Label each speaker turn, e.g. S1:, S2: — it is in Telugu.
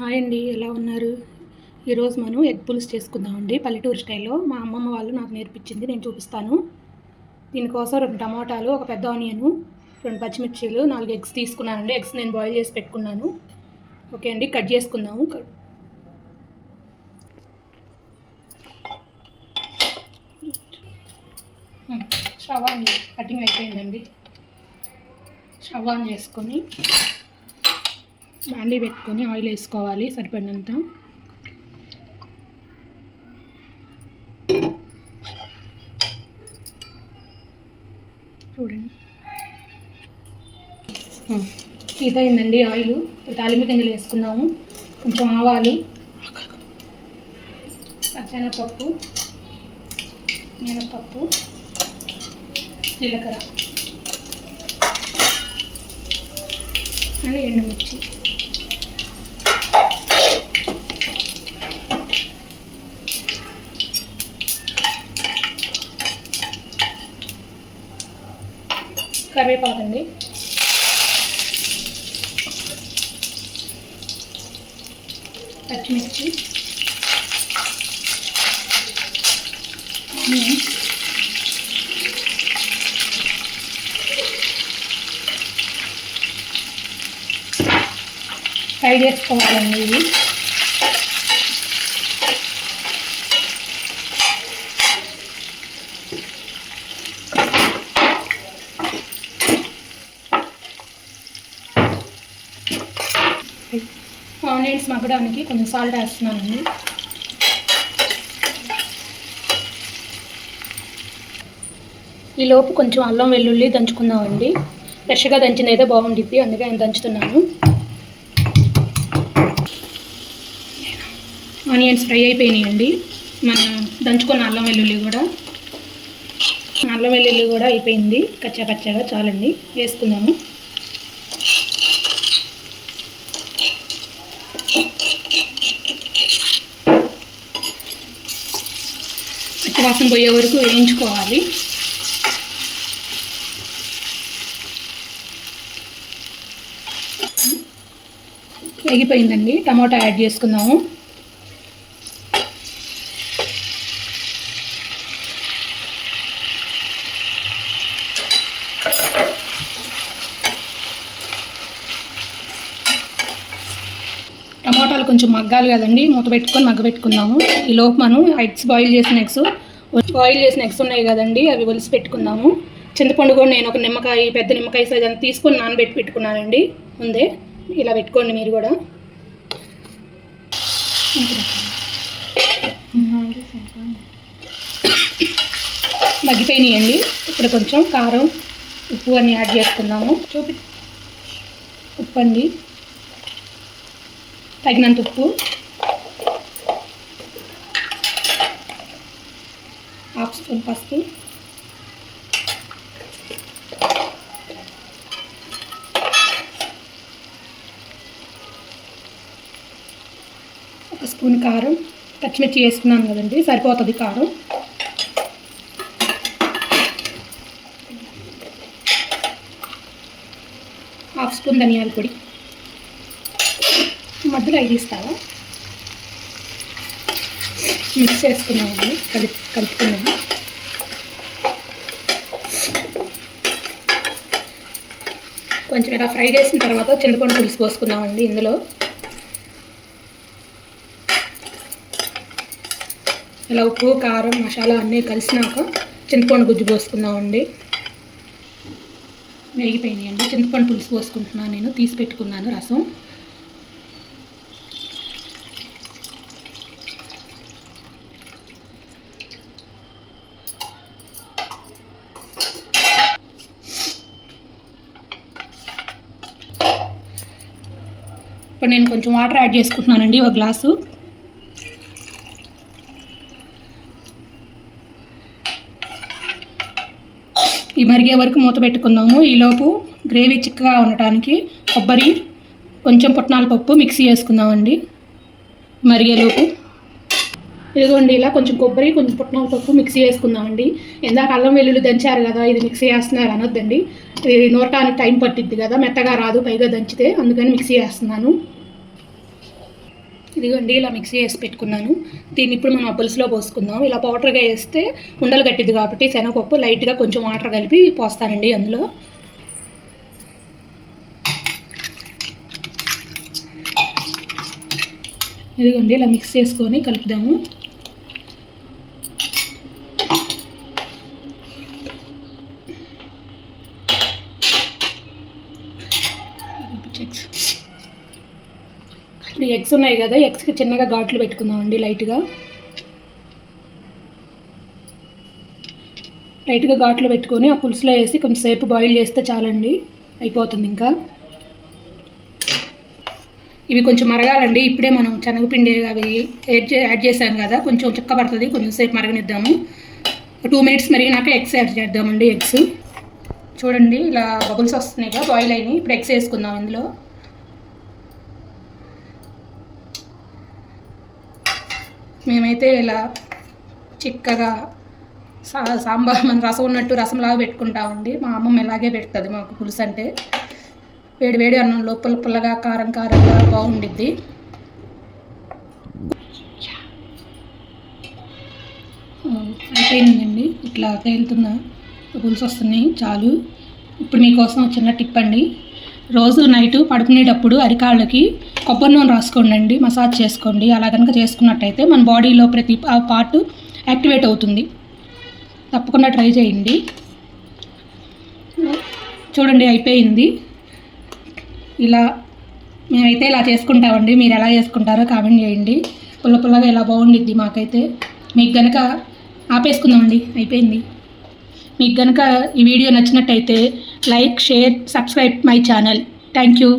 S1: హాయ్ అండి ఎలా ఉన్నారు? ఈరోజు మనం ఎగ్ పులుసు చేసుకుందామండి. పల్లెటూరు స్టైల్లో మా అమ్మమ్మ వాళ్ళు నాకు నేర్పించింది నేను చూపిస్తాను. దీనికోసం రెండు టమాటాలు ఒక పెద్ద ఆనియన్ రెండు పచ్చిమిర్చీలు నాలుగు ఎగ్స్ తీసుకున్నానండి. ఎగ్స్ నేను బాయిల్ చేసి పెట్టుకున్నాను. ఓకే అండి కట్ చేసుకుందాము. కట్- కటింగ్ అయిపోయిందండి. షవాన్ చేసుకొని బాండీ పెట్టుకొని ఆయిల్ వేసుకోవాలి సరిపడినంత. చూడండి. ఇదైందండి ఆయిల్. తాలింపు గింజలు వేసుకున్నాము కొంచెం ఆవాలు. పచ్చెనపప్పు మినపప్పు జీలకర్ర. అండ్ ఎండుమిర్చి. కరివేపాకండి. పచ్చిమిర్చి. ఫ్రై చేసుకోవాలండి ఇవి. ఆనియన్స్ మగ్గడానికి కొంచెం సాల్ట్ వేస్తున్నానండి. ఈలోపు కొంచెం అల్లం వెల్లుల్లి దంచుకుందామండి. ఫ్రెష్గా దంచింది అయితే బాగుండిద్ది అందుకే నేను దంచుతున్నాను. ఆనియన్స్ ఫ్రై అయిపోయినాయండి. మన దంచుకున్న అల్లం వెల్లుల్లి కూడా. అల్లం వెల్లుల్లి కూడా అయిపోయింది. కచ్చా పచ్చగా చాలండి. వేసుకుందాము. వాసన పోయే వరకు వేయించుకోవాలి. వేగిపోయిందండి. టమాటా యాడ్ చేసుకుందాము. టమాటాలు కొంచెం మగ్గాలి కదండి. మూత పెట్టుకొని మగ్గ పెట్టుకుందాము ఈ లోపు మనం ఎగ్స్ బాయిల్ చేసిన ఎగ్స్ బాయిల్ చేసిన ఎగ్స్ ఉన్నాయి కదండి అవి ఒలిసి పెట్టుకుందాము. చింతపండు కూడా నేను ఒక నిమ్మకాయ పెద్ద నిమ్మకాయ సైజ్ అంత తీసుకొని నానబెట్టి పెట్టుకున్నానండి. ముందే ఇలా పెట్టుకోండి మీరు కూడా. మగ్గిపోయినాయండి. ఇప్పుడు కొంచెం కారం ఉప్పు అన్ని యాడ్ చేసుకుందాము. చూపి ఉప్పు అండి. తగినంత ఉప్పు. హాఫ్ స్పూన్ పసుపు. ఒక స్పూన్ కారం. పచ్చిమిర్చి వేసుకున్నాను కదండి సరిపోతుంది కారం. హాఫ్ స్పూన్ ధనియాల పొడి. మధ్యలో ఐదు ఇస్తావా మిక్స్ చేసుకున్నామండి కలిపి కలుపుకున్నాము కొంచెం ఇలా ఫ్రై చేసిన తర్వాత చింతపండు పులుసు పోసుకున్నామండి ఇందులో. ఇలా ఉప్పు కారం మసాలా అన్నీ కలిసినాక చింతపండు గుజ్జు పోసుకుందామండి. వేగిపోయినాయండి. చింతపండు పులుసు పోసుకుంటున్నాను నేను. తీసి పెట్టుకున్నాను రసం. ఇప్పుడు నేను కొంచెం వాటర్ యాడ్ చేసుకుంటున్నానండి ఒక గ్లాసు. ఈ మరిగే వరకు మూత పెట్టుకుందాము. ఈలోపు గ్రేవీ చిక్కగా ఉండటానికి కొబ్బరి కొంచెం పుట్నాల పప్పు మిక్సీ చేసుకుందామండి మరిగేలోపు ఇదిగోండి ఇలా కొంచెం కొబ్బరి కొంచెం పుట్నాల పప్పు మిక్సీ వేసుకుందామండి ఇందాక అల్లం వెల్లుల్లి దంచారు కదా ఇది మిక్సీ వేస్తున్నారు అనొద్దండి. ఇది నూరటానికి టైం పట్టిద్ది కదా మెత్తగా రాదు పైగా దంచితే అందుకని మిక్సీ వేస్తున్నాను ఇదిగోండి ఇలా మిక్సీ వేసి పెట్టుకున్నాను. దీన్ని ఇప్పుడు మనం ఆ పులుసులో పోసుకుందాం. ఇలా పౌడర్గా వేస్తే ఉండలు కట్టిద్ది కాబట్టి శనగపప్పు లైట్గా కొంచెం వాటర్ కలిపి పోస్తానండి అందులో. ఇదిగోండి ఇలా మిక్స్ చేసుకొని కలుపుదాము. ఎగ్స్ ఇప్పుడు ఎగ్స్ ఉన్నాయి కదా ఎగ్స్కి చిన్నగా ఘాట్లు పెట్టుకుందామండి లైట్గా. లైట్గా ఘాట్లు పెట్టుకొని ఆ పులుసులో వేసి కొంచెంసేపు బాయిల్ చేస్తే చాలండి అయిపోతుంది ఇంకా. ఇవి కొంచెం మరగాలండి ఇప్పుడే మనం శనగపిండి అవి యాడ్ యాడ్ చేసాం కదా కొంచెం చిక్క పడుతుంది కొంచెం సేపు మరగనిద్దాము. టూ మినిట్స్ మరిగినాక ఎగ్స్ యాడ్ చేద్దామండి ఎగ్స్ చూడండి ఇలా బబుల్స్ వస్తున్నాయి కదా బాయిల్ అయినాయి. ఇప్పుడు ఎగ్స్ వేసుకుందాం ఇందులో. మేమైతే ఇలా చిక్కగా సా సాంబార్ మన రసం ఉన్నట్టు రసంలాగా పెట్టుకుంటామండి మా అమ్మమ్మ ఇలాగే పెడుతుంది మాకు పులుసు అంటే. వేడి వేడి అన్నం లోపల పుల్లగా కారం కారంగా బాగుండిద్ది. అయిపోయిందండి. ఇట్లా తేలుతున్న. పులుసు వస్తున్నాయి చాలు. ఇప్పుడు మీకోసం చిన్న టిప్ అండి. రోజు నైట్ పడుకునేటప్పుడు అరికాళ్ళకి కొబ్బరి నూనె రాసుకోండి మసాజ్ చేసుకోండి. అలా కనుక చేసుకున్నట్టయితే మన బాడీలో ప్రతి ఆ పార్ట్ యాక్టివేట్ అవుతుంది. తప్పకుండా ట్రై చేయండి. చూడండి అయిపోయింది. ఇలా మేమైతే ఇలా చేసుకుంటామండి. మీరు ఎలా చేసుకుంటారో కామెంట్ చేయండి. పుల్ల పుల్లగా ఇలా బాగుండిద్ది మాకైతే. మీకు కనుక ఆపేసుకుందామండి. అయిపోయింది. మీకు గనక ఈ వీడియో నచ్చినట్టయితే like share subscribe my channel. Thank you.